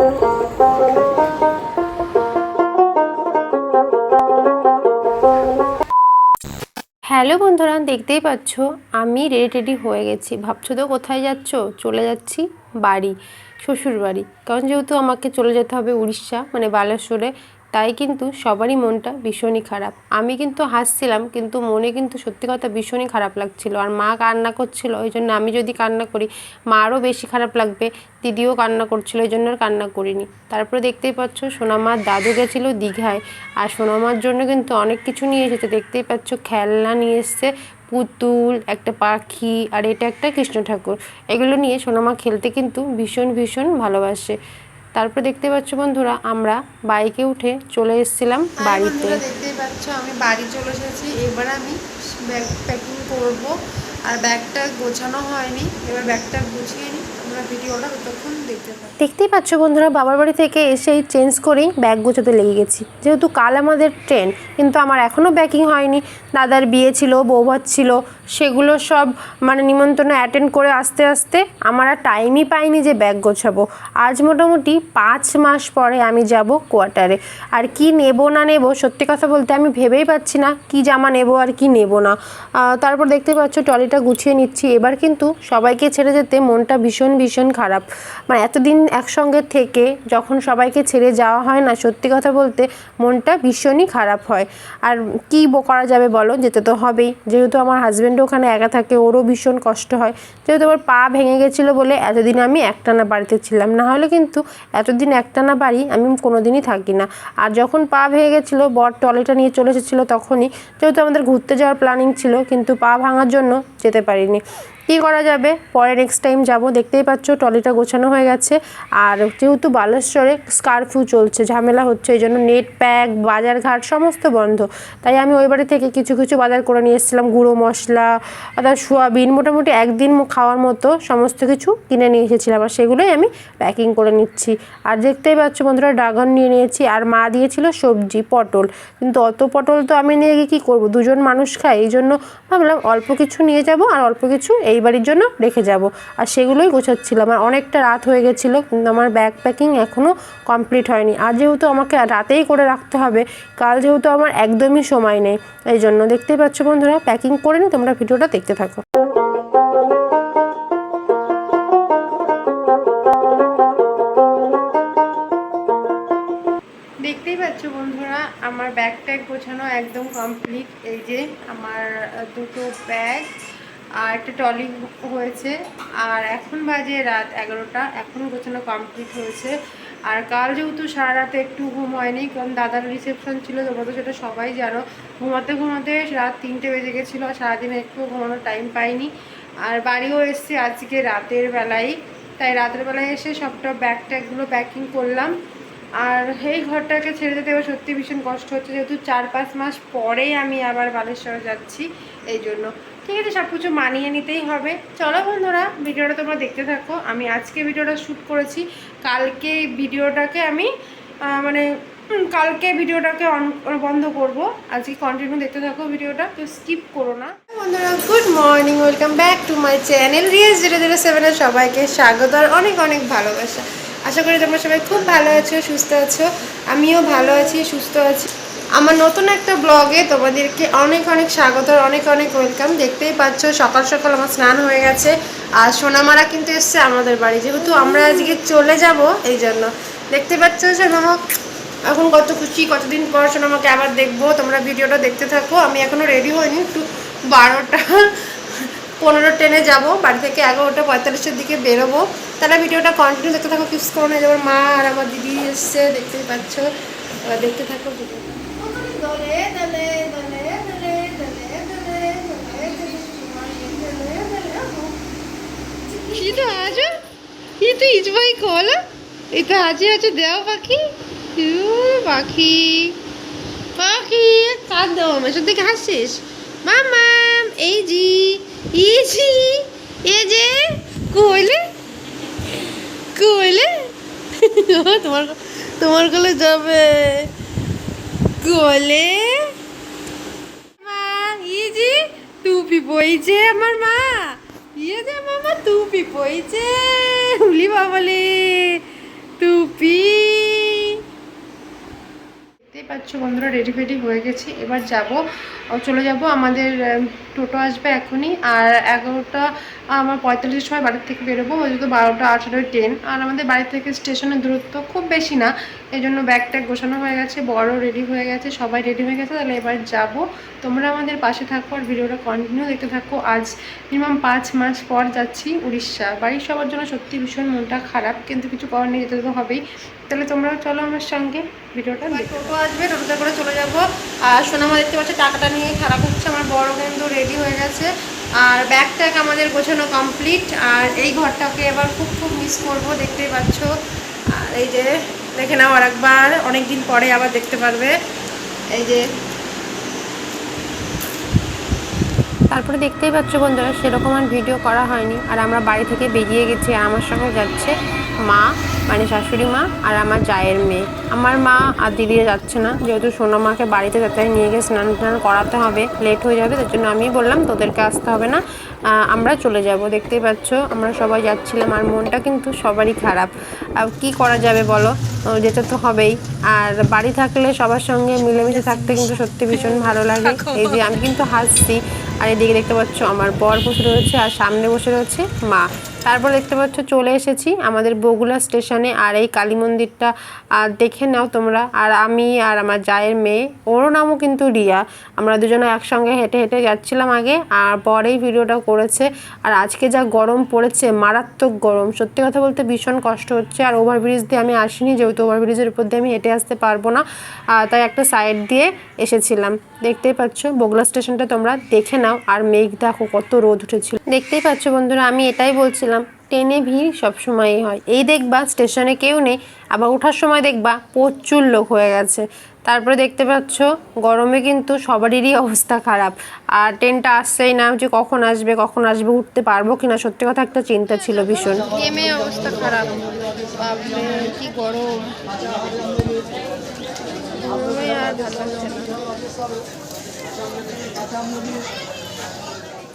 Hello বন্ধুরা, দেখতেই পাচ্ছ, আমি রেডি টেডি হয়ে গেছি। ভাবছ তো কোথায় যাচ্ছ? চলে যাচ্ছি বাড়ি শ্বশুর বাড়ি কারণ যেহেতু আমাকে চলে যেতে হবে উড়িষ্যা মানে বালেশ্বরে তাই কিন্তু সবারই মনটা ভীষণই খারাপ। আমি কিন্তু হাসছিলাম, কিন্তু মনে কিন্তু সত্যি কথা ভীষণই খারাপ লাগছিল। আর মা কান্না করছিল ওই জন্য আমি যদি কান্না করি, মারও বেশি খারাপ লাগবে। দিদিও কান্না করছিল ওই জন্য আর কান্না করিনি। তারপরে দেখতেই পাচ্ছ, সোনামার দাদু গেছিল দীঘায়। আর সোনামার জন্য কিন্তু অনেক কিছু নিয়ে এসেছে। দেখতেই পাচ্ছ, খেলনা নিয়ে এসছে, পুতুল, একটা পাখি, আর এটা একটা কৃষ্ণ ঠাকুর। এগুলো নিয়ে সোনামা খেলতে কিন্তু ভীষণ ভীষণ ভালোবাসে। তারপর দেখতে পাচ্ছ বন্ধুরা আমরা বাইকে উঠে চলে এসেছিলাম বাড়িতে। দেখতেই পাচ্ছ আমি বাড়ি চলে এসেছি। এবার আমি ব্যাগ প্যাকিং করব। আর ব্যাগটা গোছানো হয়নি। এবার ব্যাগটা গুছিয়ে নিই আমরা ভিডিওটা ততক্ষণ দেখতে পাই দেখতেই পাচ্ছ বন্ধুরা বাবার বাড়ি থেকে এসেই চেঞ্জ করেই ব্যাগ গোছাতে লেগে গেছি। যেহেতু কাল আমাদের ট্রেন কিন্তু আমার এখনও প্যাকিং হয়নি। দাদার বিয়ে ছিল বৌভাত ছিল সেগুলো সব মানে নিমন্ত্রণ অ্যাটেন্ড করে আস্তে আস্তে আমার আর টাইমই পাইনি যে ব্যাগ গোছাবো। আজ মোটামুটি পাঁচ মাস পরে আমি যাব কোয়ার্টারে আর কি নেব না নেব সত্যি কথা বলতে আমি ভেবেই পাচ্ছি না কি জামা নেব আর কি নেব না। তারপর দেখতে পাচ্ছ ট্রলিটা গুছিয়ে নিচ্ছি। এবার কিন্তু সবাইকে ছেড়ে যেতে মনটা ভীষণ ভীষণ খারাপ। মানে এতদিন একসঙ্গে থেকে যখন সবাইকে ছেড়ে যাওয়া হয় না, সত্যি কথা বলতে মনটা ভীষণই খারাপ হয়। আর কী করা যাবে বলো? যেতে তো হবেই। যেহেতু আমার হাজব্যান্ডও ওখানে একা থাকে, ওরও ভীষণ কষ্ট হয়। যেহেতু আমার পা ভেঙে গেছিল বলে এতদিন আমি একটানা বাড়িতে ছিলাম, না হলে কিন্তু এতদিন একটানা বাড়ি আমি কোনোদিনই থাকি না। আর যখন পা ভেঙে গেছিল, বর টলেটা নিয়ে চলে এসেছিল তখনই, যেহেতু আমাদের ঘুরতে যাওয়ার প্ল্যানিং ছিল, কিন্তু পা ভাঙার জন্য যেতে পারিনি। কী করা যাবে? পরে নেক্সট টাইম যাব। দেখতেই পাচ্ছ, ট্রলিটা গোছানো হয়ে গেছে। আর যেহেতু বালেশ্বরে স্কারফিউ চলছে, ঝামেলা হচ্ছে, এই জন্য নেট প্যাক বাজার ঘাট সমস্ত বন্ধ। তাই আমি ওই বাড়ি থেকে কিছু কিছু বাজার করে নিয়ে এসেছিলাম। গুঁড়ো মশলা অর্থাৎ সোয়াবিন, মোটামুটি একদিন খাওয়ার মতো সমস্ত কিছু কিনে নিয়ে এসেছিলাম। আর সেগুলোই আমি প্যাকিং করে নিচ্ছি। আর দেখতেই পাচ্ছ বন্ধুরা, ড্রাগন নিয়ে নিয়েছি। আর মা দিয়েছিল সবজি, পটল। কিন্তু অত পটল তো আমি নিয়ে গিয়ে কী করব? দুজন মানুষ খাই এই জন্য ভাবলাম অল্প কিছু নিয়ে যাব। আর অল্প কিছু এই বাড়ির জন্য রেখে যাব। আর সেগুলোই গোছাচ্ছিলাম। আর অনেকটা রাত হয়ে গেছিল, কিন্তু আমার ব্যাগ প্যাকিং এখনও কমপ্লিট হয়নি। আর যেহেতু আমাকে রাতেই করে রাখতে হবে, কাল যেহেতু আমার একদমই সময় নেই, এই জন্য দেখতেই পাচ্ছ বন্ধুরা, প্যাকিং করে নি তোমরা ভিডিওটা দেখতে থাকো। দেখতেই পাচ্ছ বন্ধুরা, আমার ব্যাগ ট্যাগ গোছানো একদম কমপ্লিট। এই যে আমার দুটো ব্যাগ আর একটা ট্রলি হয়েছে। আর এখন বাজে রাত এগারোটা, এখন গোছানো কমপ্লিট হয়েছে। আর কাল যেহেতু সারা রাতে একটু ঘুম হয়নি, কারণ দাদার রিসেপশন ছিল, তোমরা তো সেটা সবাই জানো। ঘুমাতে ঘুমাতে রাত তিনটে বেজে গেছিল সারাদিনে একটু ঘুমানোর টাইম পাইনি। আর বাড়িও এসছি আজকে রাতের বেলায় তাই রাতের বেলায় এসে সবটা ব্যাগ ট্যাগগুলো প্যাকিং করলাম। আর এই ঘরটাকে ছেড়ে যেতে এবার সত্যি ভীষণ কষ্ট হচ্ছে, যেহেতু চার পাঁচ মাস পরেই আমি আবার বালেশ্বরে যাচ্ছি, এই জন্য। ঠিক আছে সব কিছু মানিয়ে নিতেই হবে। চলো বন্ধুরা, ভিডিওটা তোমরা দেখতে থাকো। আমি আজকে ভিডিওটা শ্যুট করেছি। কালকে ভিডিওটাকে আমি মানে কালকে ভিডিওটাকে অন বন্ধ করব। আজকে কন্টিনিউ দেখতে থাকো ভিডিওটা, তো স্কিপ করো না। বন্ধুরা good morning welcome back to my channel Riaz zero zero সেভেনের সবাইকে স্বাগত আর অনেক অনেক ভালোবাসা। আশা করি তোমরা সবাই খুব ভালো আছো, সুস্থ আছো। আমিও ভালো আছি, সুস্থ আছি। আমার নতুন একটা ব্লগে তোমাদেরকে অনেক অনেক স্বাগত, অনেক অনেক ওয়েলকাম দেখতেই পাচ্ছ, সকাল সকাল আমার স্নান হয়ে গেছে। আর সোনামারা কিন্তু এসছে আমাদের বাড়ি। যেহেতু আমরা আজকে চলে যাব, এই জন্য। দেখতে পাচ্ছ সোনামা? এখন কত খুশি, কতদিন পর সোনামাকে আবার দেখব। তোমরা ভিডিওটা দেখতে থাকো। আমি এখনও রেডি হইনি, একটু বারোটা, পনেরো ট্রেনে যাব। বাড়ি থেকে এগারোটা পঁয়তাল্লিশের দিকে বেরোবো। তারা ভিডিওটা কন্টিনিউ দেখতে থাকো, কিস করো না। যেমন মা আর আমার দিদি এসছে, দেখতেই পাচ্ছ। দেখতে থাকো ভিডিওটা। দলে তো পাখি। পাখি। পাখি কাঁদ দেবো আমার সত্যি কি হাসছিস? মামাম এই এ যে, কইলে? কইলে? তোমার তোমার কোলে যাবে। গলে। মা ইয়ে ইজি টুপি পইছে আমার মা। ইয়ে যে মামা টুপি পইছে। হুলি বাবলে, টুপি। দেখতে পাচ্ছ বন্ধুরা রেডি ফেডি হয়ে গেছি। এবার যাব চলে যাব আমাদের টোটো আসবে এখনই। আর এগারোটা আমার পঁয়তাল্লিশ সময় বাড়ির থেকে বেরোবো ওই তো বারোটা আঠারোয় ট্রেন। আর আমাদের বাড়ি থেকে স্টেশনের দূরত্ব খুব বেশি না এই জন্য ব্যাগ ট্যাগ গোছানো হয়ে গেছে বড় রেডি হয়ে গেছে সবাই রেডি হয়ে গেছে তাহলে এবার যাব। তোমরা আমাদের পাশে থাকো আর ভিডিওটা কন্টিনিউ দেখতে থাকো। আজ মিনিমাম পাঁচ মাস পর যাচ্ছি উড়িষ্যা। বাড়ির সবার জন্য সত্যি ভীষণ মনটা খারাপ কিন্তু কিছু করার নেই যেতে তো হবেই। তাহলে তোমরাও চলো আমার সঙ্গে ভিডিওটা টোটো আসবে টোটোতে করে চলে যাব। আর সোনামা দেখতে পাচ্ছি টাকাটা নিয়ে খারাপ হচ্ছে আমার বড় কিন্তু রেডি হয়ে গেছে। আর ব্যাগটাক আমাদের গোছানো কমপ্লিট আর এই ঘরটাকে এবার খুব খুব মিস করব, দেখতেই পাচ্ছ। আর এই যে, দেখে নাও আর একবার অনেক দিন পরে আবার দেখতে পারবে। এই যে, তারপরে দেখতেই পাচ্ছ বন্ধুরা, সেরকম আর ভিডিও করা হয়নি। আর আমরা বাড়ি থেকে বেরিয়ে গেছি আমার সঙ্গে যাচ্ছে মা মানে শাশুড়ি মা আর আমার জায়ের মেয়ে। আমার মা আর দিদি যাচ্ছে না যেহেতু সোনা মাকে বাড়িতে তাড়াতাড়ি নিয়ে গিয়ে স্নান টান করাতে হবে লেট হয়ে যাবে তার জন্য আমি বললাম তোদেরকে আসতে হবে না আমরা চলে যাব। দেখতেই পাচ্ছ আমরা সবাই যাচ্ছিলাম আর মনটা কিন্তু সবারই খারাপ। আর কি করা যাবে বলো? যেতে তো হবেই। আর বাড়ি থাকলে সবার সঙ্গে মিলেমিশে থাকতে কিন্তু সত্যি ভীষণ ভালো লাগে। এই যে আমি কিন্তু হাসছি। আর এদিকে দেখতে পাচ্ছ আমার বর বসে রয়েছে আর সামনে বসে রয়েছে মা। তারপর দেখতে পাচ্ছ, চলে এসেছি আমাদের বগুলা স্টেশনে। আর এই কালী মন্দিরটা দেখে নাও তোমরা। আর আমি আর আমার জায়ের মেয়ে, ওরও নামও কিন্তু রিয়া। আমরা দুজনে একসঙ্গে হেঁটে হেঁটে যাচ্ছিলাম আগে, আর পরেই ভিডিওটা করেছে। আর আজকে যা গরম পড়েছে, মারাত্মক গরম। সত্যি কথা বলতে ভীষণ কষ্ট হচ্ছে। আর ওভারব্রিজ দিয়ে আমি আসিনি, যেহেতু ওভারব্রিজের উপর দিয়ে আমি হেঁটে আসতে পারব না। তাই একটা সাইড দিয়ে এসেছিলাম। দেখতেই পাচ্ছ বগুলা স্টেশনটা তোমরা দেখে নাও। আর মেঘ দেখো, কত রোদ উঠেছিল। দেখতেই পাচ্ছ বন্ধুরা, আমি এটাই বলছিলাম ট্রেনে ভিড় সবসময়ই হয়। এই দেখবা স্টেশনে কেউ নেই, আবার ওঠার সময় দেখবা প্রচুর লোক হয়ে গেছে। তারপরে দেখতে পাচ্ছ, গরমে কিন্তু সবারই অবস্থা খারাপ। আর ট্রেনটা আসছেই না, যে কখন আসবে কখন আসবে, উঠতে পারব কিনা, সত্যি কথা একটা চিন্তা ছিল ভীষণ। অবস্থা খারাপ। কি গরম।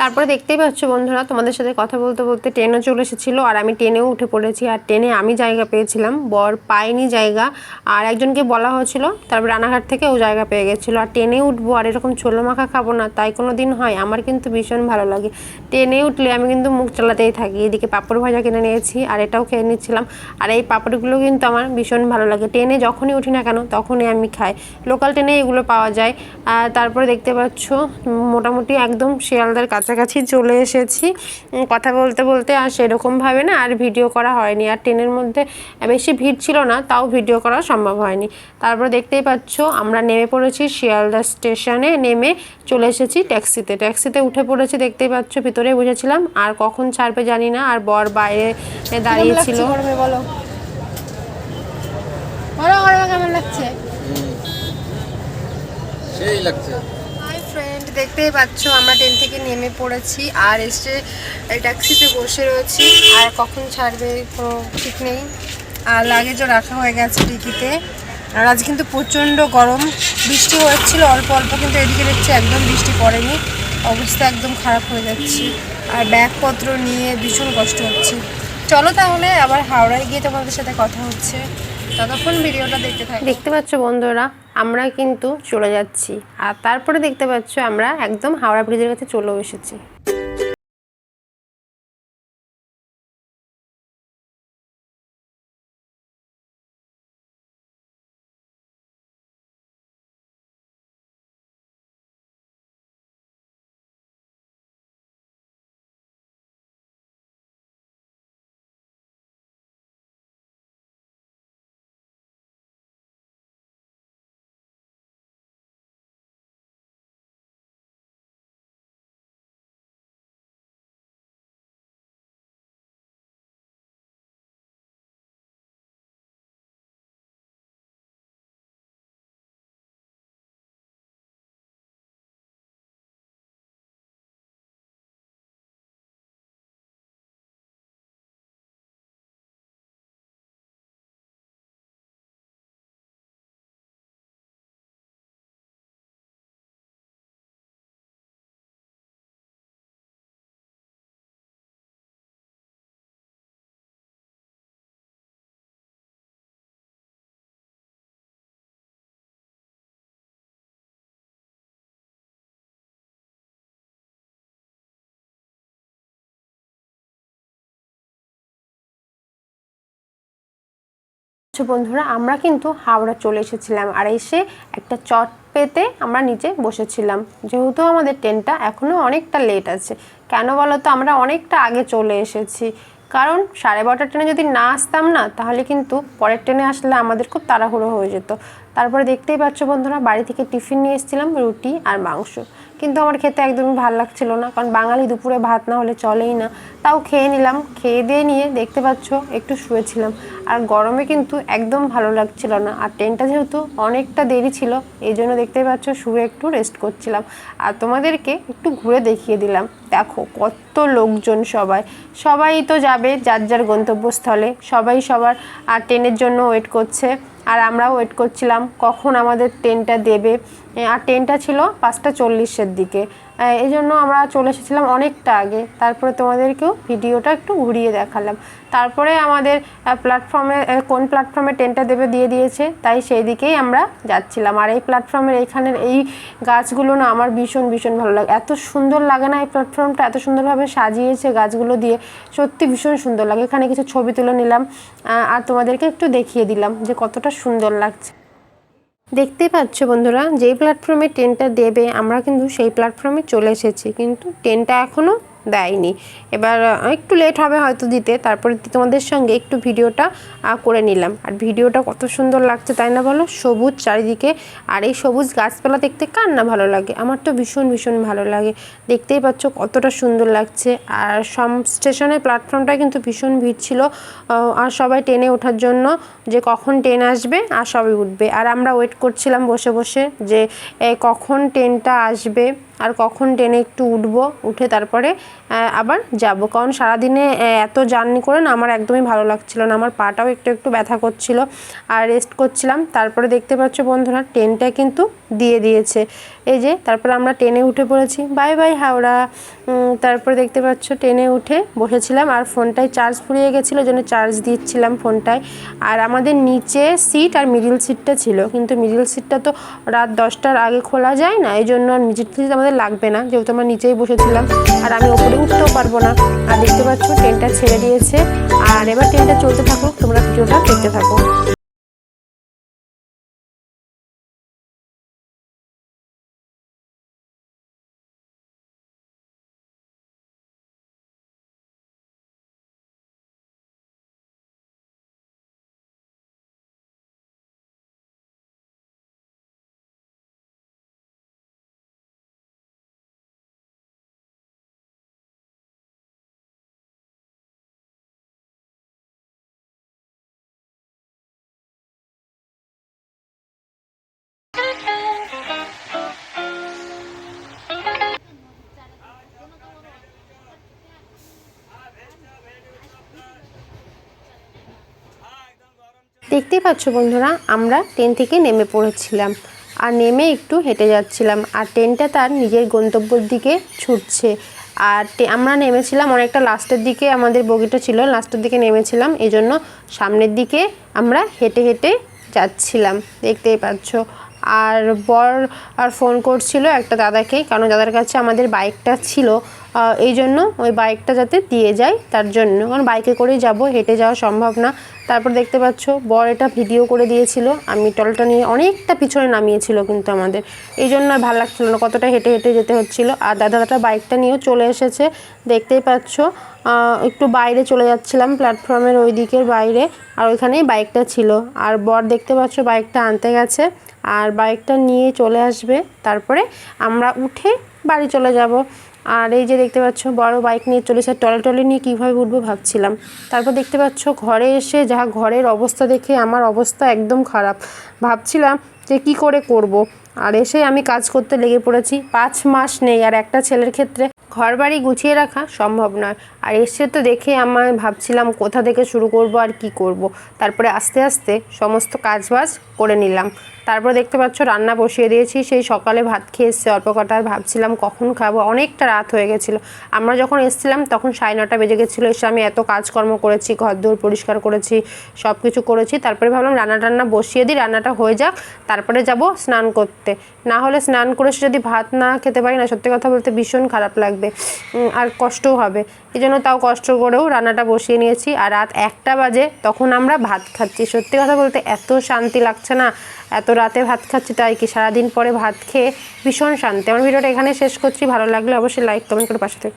তারপরে দেখতেই পাচ্ছ বন্ধুরা, তোমাদের সাথে কথা বলতে বলতে ট্রেনও চলে এসেছিল আর আমি ট্রেনেও উঠে পড়েছি আর ট্রেনে আমি জায়গা পেয়েছিলাম, বর পাইনি জায়গা আর একজনকে বলা হয়েছিল, তারপর রানাঘাট থেকে ও জায়গা পেয়ে গেছিল আর ট্রেনে উঠবো আর এরকম ছোলো মাখা খাব না, তাই কোনো দিন হয়, আমার কিন্তু ভীষণ ভালো লাগে। ট্রেনে উঠলে আমি কিন্তু মুখ চালাতেই থাকি, এদিকে পাঁপড় ভাজা কিনে নিয়েছি আর এটাও খেয়ে নিচ্ছিলাম আর এই পাপড়গুলো কিন্তু আমার ভীষণ ভালো লাগে, ট্রেনে যখনই উঠি না কেন তখনই আমি খাই, লোকাল ট্রেনে এগুলো পাওয়া যায়। তারপরে দেখতে পাচ্ছ, মোটামুটি একদম শিয়ালদার কাছাকাছি চলে এসেছি। কথা বলতে বলতে আর সেরকমভাবে না আর ভিডিও করা হয়নি। আর ট্রেনের মধ্যে বেশি ভিড় ছিল না তাও ভিডিও করা সম্ভব হয়নি। তারপর দেখতেই পাচ্ছ আমরা নেমে পড়েছি শিয়ালদা স্টেশনে নেমে চলে এসেছি ট্যাক্সিতে। ট্যাক্সিতে উঠে পড়েছি দেখতেই পাচ্ছ ভিতরে বুঝেছিলাম আর কখন ছাড়বে জানি না। আর বর বাইরে দাঁড়িয়েছিল বলো? কেমন লাগছে? সেই লাগছে। দেখতেই পাচ্ছ, আমরা ট্রেন থেকে নেমে পড়েছি আর এসে ট্যাক্সিতে বসে রয়েছি। আর কখন ছাড়বে কোনো ঠিক নেই। আর লাগেজও রাখা হয়ে গেছে ডিকিতে। আর আজ কিন্তু প্রচণ্ড গরম। বৃষ্টি হচ্ছিল অল্প অল্প, কিন্তু এদিকে দেখছি একদম বৃষ্টি পড়েনি। অবস্থা একদম খারাপ হয়ে যাচ্ছে। আর ব্যাগপত্র নিয়ে ভীষণ কষ্ট হচ্ছে। চলো তাহলে আবার হাওড়ায় গিয়ে তোমাদের সাথে কথা হচ্ছে। ততক্ষণ ভিডিওটা দেখতে থাকি। দেখতে পাচ্ছ বন্ধুরা আমরা কিন্তু চলে যাচ্ছি। আর তারপরে দেখতে পাচ্ছ আমরা একদম হাওড়া ব্রিজের কাছে চলেও এসেছি। বন্ধুরা, আমরা কিন্তু হাওড়া চলে এসেছিলাম আর এসে একটা চট পেতে আমরা নিচে বসেছিলাম। যেহেতু আমাদের ট্রেনটা এখনও অনেকটা লেট আছে। কেন বলো তো আমরা অনেকটা আগে চলে এসেছি। কারণ সাড়ে বারোটার ট্রেনে যদি না আসতাম না, তাহলে কিন্তু পরের ট্রেনে আসলে আমাদের খুব তাড়াহুড়ো হয়ে যেত। তারপরে দেখতেই পাচ্ছ বন্ধুরা, বাড়ি থেকে টিফিন নিয়ে এসেছিলাম, রুটি আর মাংস। কিন্তু আমার খেতে একদমই ভালো লাগছিল না। কারণ বাঙালি দুপুরে ভাত না হলে চলেই না। তাও খেয়ে নিলাম। খেয়ে দিয়ে নিয়ে দেখতে পাচ্ছ, একটু শুয়েছিলাম। আর গরমে কিন্তু একদম ভালো লাগছিল না। আর ট্রেনটা যেহেতু অনেকটা দেরি ছিল, এই জন্য দেখতে পাচ্ছ শুয়ে একটু রেস্ট করছিলাম। আর তোমাদেরকে একটু ঘুরে দেখিয়ে দিলাম। দেখো কত লোকজন সবাই। সবাই তো যাবে যার যার গন্তব্যস্থলে। সবাই সবার, আর ট্রেনের জন্য ওয়েট করছে। আর আমরাও ওয়েট করছিলাম কখন আমাদের ট্রেনটা দেবে। আর ট্রেনটা ছিল পাঁচটা চল্লিশের দিকে। এই জন্য আমরা চলে এসেছিলাম অনেকটা আগে। তারপরে তোমাদেরকেও ভিডিওটা একটু ঘুরিয়ে দেখালাম। তারপরে আমাদের প্ল্যাটফর্মে কোন প্ল্যাটফর্মে ট্রেনটা দেবে দিয়ে দিয়েছে, তাই সেই দিকেই আমরা যাচ্ছিলাম। আর এই প্ল্যাটফর্মের এইখানের এই গাছগুলো না আমার ভীষণ ভীষণ ভালো লাগে। এত সুন্দর লাগে না এই প্ল্যাটফর্মটা এত সুন্দরভাবে সাজিয়েছে গাছগুলো দিয়ে। সত্যি ভীষণ সুন্দর লাগে। এখানে কিছু ছবি তুলে নিলাম। আর তোমাদেরকে একটু দেখিয়ে দিলাম যে কতটা সুন্দর লাগছে। দেখতেই পাচ্ছ বন্ধুরা, যেই প্ল্যাটফর্মে ট্রেনটা দেবে, আমরা কিন্তু সেই প্ল্যাটফর্মে চলে এসেছি। কিন্তু ট্রেনটা এখনও দেয়নি। এবার একটু লেট হবে হয়তো দিতে, তারপরে তোমাদের সঙ্গে একটু ভিডিওটা করে নিলাম। আর ভিডিওটা কত সুন্দর লাগছে, তাই না বলো? সবুজ চারিদিকে, আর এই সবুজ গাছপালা দেখতে কার না ভালো লাগে? আমার তো ভীষণ ভীষণ ভালো লাগে। দেখতেই পাচ্ছ কতটা সুন্দর লাগছে। আর সম স্টেশনের প্ল্যাটফর্মটা কিন্তু ভীষণ ভিড় ছিল আর সবাই ট্রেনে ওঠার জন্য, যে কখন ট্রেন আসবে, আর সবাই উঠবে। আর আমরা ওয়েট করছিলাম বসে বসে যে কখন ট্রেনটা আসবে। আর কখন ট্রেনে একটু উঠবো, উঠে তারপরে আবার যাব। কারণ সারাদিনে এত জার্নি করে না আমার একদমই ভালো লাগছিল না। আমার পাটাও একটু একটু ব্যথা করছিল, আর রেস্ট করছিলাম। তারপরে দেখতে পাচ্ছ বন্ধুরা, ট্রেনটা কিন্তু দিয়ে দিয়েছে। এই যে, তারপর আমরা ট্রেনে উঠে পড়েছি। Bye bye, Howrah. তারপরে দেখতে পাচ্ছ, ট্রেনে উঠে বসেছিলাম আর ফোনটায় চার্জ ফুরিয়ে গেছিল, জন্য চার্জ দিচ্ছিলাম ফোনটায়। আর আমাদের নিচে সিট আর মিডিল সিটটা ছিল, কিন্তু মিডিল সিটটা তো রাত দশটার আগে খোলা যায় না, এই জন্য আর মিডিল সিট আমাদের লাগবে না, যেহেতু আমরা নিচেই বসেছিলাম। আর আমি ওপরে উঠতেও পারব না। আর দেখতে পাচ্ছ, ট্রেনটা ছেড়ে দিয়েছে। আর এবার ট্রেনটা চলতে থাকুক, তোমরা ভিডিওটা দেখতে থাকো। দেখতেই পাচ্ছ বন্ধুরা, আমরা ট্রেন থেকে নেমে পড়েছিলাম। আর নেমে একটু হেঁটে যাচ্ছিলাম, আর ট্রেনটা তার নিজের গন্তব্যের দিকে ছুটছে। আর আমরা নেমেছিলাম অনেকটা লাস্টের দিকে, আমাদের বগিটা ছিল লাস্টের দিকে নেমেছিলাম এই জন্য সামনের দিকে আমরা হেঁটে হেঁটে যাচ্ছিলাম, দেখতেই পাচ্ছ। আর বর আর ফোন করছিল একটা দাদাকে, কারণ দাদার কাছে আমাদের বাইকটা ছিল। এই জন্য ওই বাইকটা যাতে দিয়ে যায়, তার জন্য। কারণ বাইকে করেই যাব, হেঁটে যাওয়া সম্ভব না। তারপর দেখতে পাচ্ছ, বর এটা ভিডিও করে দিয়েছিল। আমি টলটা নিয়ে অনেকটা পিছনে নামিয়েছিল কিন্তু আমাদের। এই জন্য আর ভালো লাগছিল না, কতটা হেঁটে হেঁটে যেতে হচ্ছিল। আর দাদা দাদা বাইকটা নিয়েও চলে এসেছে। দেখতেই পাচ্ছ একটু বাইরে চলে যাচ্ছিলাম প্ল্যাটফর্মের ওই দিকের বাইরে, আর ওইখানেই বাইকটা ছিল। আর বর দেখতে পাচ্ছ বাইকটা আনতে গেছে। আর বাইকটা নিয়ে চলে আসবে। তারপরে আমরা উঠে বাড়ি চলে যাব। আর এই যে দেখতে পাচ্ছ, বড় বাইক নিয়ে চলেছে, টলে নিয়ে কীভাবে উঠবো ভাবছিলাম। তারপর দেখতে পাচ্ছ, ঘরে এসে যা ঘরের অবস্থা দেখে আমার অবস্থা একদম খারাপ। ভাবছিলাম যে কি করে করব। আর এসে আমি কাজ করতে লেগে পড়েছি। পাঁচ মাস নেই, আর একটা ছেলের ক্ষেত্রে ঘর বাড়ি গুছিয়ে রাখা সম্ভব নয়। আর এসে তো দেখে আমার ভাবছিলাম কোথা থেকে শুরু করব আর কি করব। তারপরে আস্তে আস্তে সমস্ত কাজবাজ করে নিলাম। তারপর দেখতে পাচ্ছ, রান্না বসিয়ে দিয়েছি। সেই সকালে ভাত খেয়ে এসছে, অল্প কটা আর ভাবছিলাম কখন খাব। অনেকটা রাত হয়ে গেছিল। আমরা যখন এসেছিলাম, তখন সাড়ে নটা বেজে গেছিল। এসে আমি এত কাজকর্ম করেছি ঘর দৌড় পরিষ্কার করেছি সব কিছু করেছি। তারপরে ভাবলাম রান্না টান্না বসিয়ে দিই, রান্নাটা হয়ে যাক। তারপরে যাব স্নান করতে। না হলে স্নান করে সে যদি ভাত না খেতে পারি না, সত্যি কথা বলতে ভীষণ খারাপ লাগবে। আর কষ্টও হবে। এই জন্য তাও কষ্ট করেও রান্নাটা বসিয়ে নিয়েছি। আর রাত একটা বাজে, তখন আমরা ভাত খাচ্ছি। সত্যি কথা বলতে এত শান্তি লাগছে না। এত রাতে ভাত খাচ্ছি, তাই কি সারাদিন পরে ভাত খেয়ে ভীষণ শান্তি। আমার ভিডিওটা এখানে শেষ করছি, ভালো লাগলে অবশ্যই লাইক কমেন্ট করে পাশে থেকে